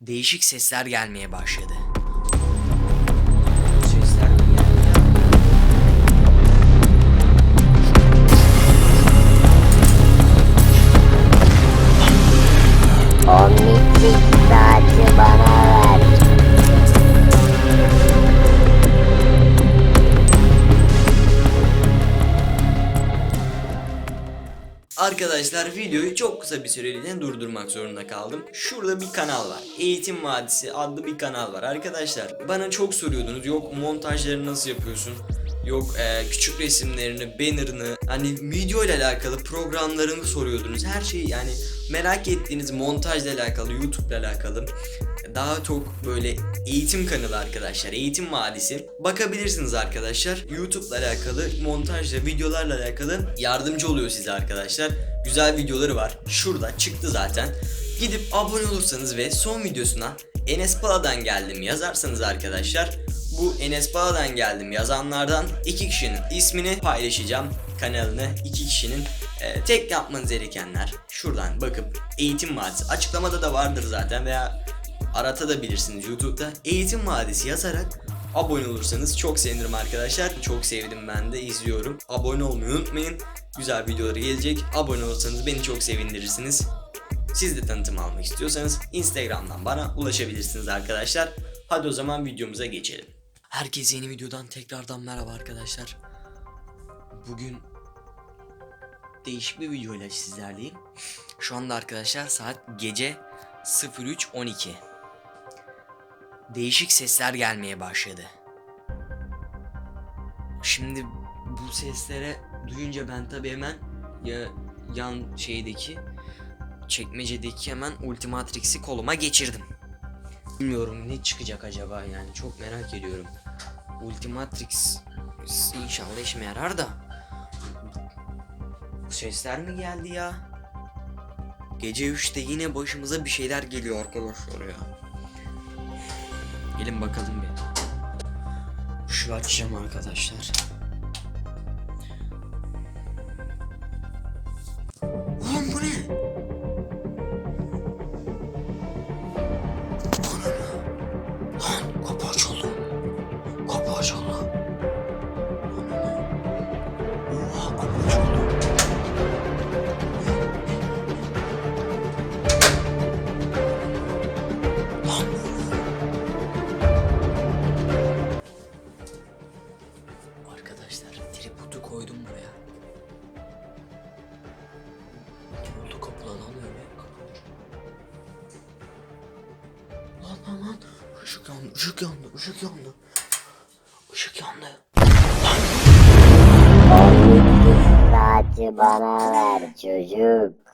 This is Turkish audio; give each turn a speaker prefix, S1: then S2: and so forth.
S1: Değişik sesler gelmeye başladı. Sesler mi Arkadaşlar videoyu çok kısa bir süreliğine durdurmak zorunda kaldım. Şurada bir kanal var. Eğitim Vadisi adlı bir kanal var arkadaşlar. Bana çok soruyordunuz. Yok montajları nasıl yapıyorsun? Yok e, küçük resimlerini, bannerını, hani video ile alakalı programlarını soruyordunuz. Her şeyi yani merak ettiğiniz montajla alakalı, YouTube ile alakalı daha çok böyle eğitim kanalı arkadaşlar. Eğitim Vadisi. Bakabilirsiniz arkadaşlar. YouTube'la alakalı, montajla, videolarla alakalı yardımcı oluyor size arkadaşlar. Güzel videoları var. Şurada çıktı zaten. Gidip abone olursanız ve son videosuna Enes Pala'dan geldim yazarsanız arkadaşlar bu Enes Pala'dan geldim yazanlardan iki kişinin ismini paylaşacağım kanalını iki kişinin e, tek yapmanız gerekenler şuradan bakıp eğitim vadisi açıklamada da vardır zaten veya aratabilirsiniz YouTube'da eğitim vadisi yazarak abone olursanız çok sevinirim arkadaşlar. Çok sevdim ben de izliyorum. Abone olmayı unutmayın. Güzel videoları gelecek. Abone olursanız beni çok sevindirirsiniz. Siz de tanıtım almak istiyorsanız Instagram'dan bana ulaşabilirsiniz arkadaşlar. Hadi o zaman videomuza geçelim. Herkese yeni videodan tekrardan merhaba arkadaşlar. Bugün değişik bir videoyla sizlerleyim. Şu anda arkadaşlar saat gece 03.12. Değişik sesler gelmeye başladı. Şimdi bu seslere duyunca ben tabii hemen ya yan şeydeki çekmecedeki hemen Ultimatrix'i koluma geçirdim. Bilmiyorum ne çıkacak acaba yani çok merak ediyorum. Ultimatrix inşallah işime yarar da. Bu sesler mi geldi ya? Gece 3'te yine başımıza bir şeyler geliyor arkadaşlar ya. Gelin bakalım bir. Şu açacağım arkadaşlar. Işık yandı, ışık yandı, ışık yandı. Işık yandı.
S2: O mitik saati bana ver çocuk.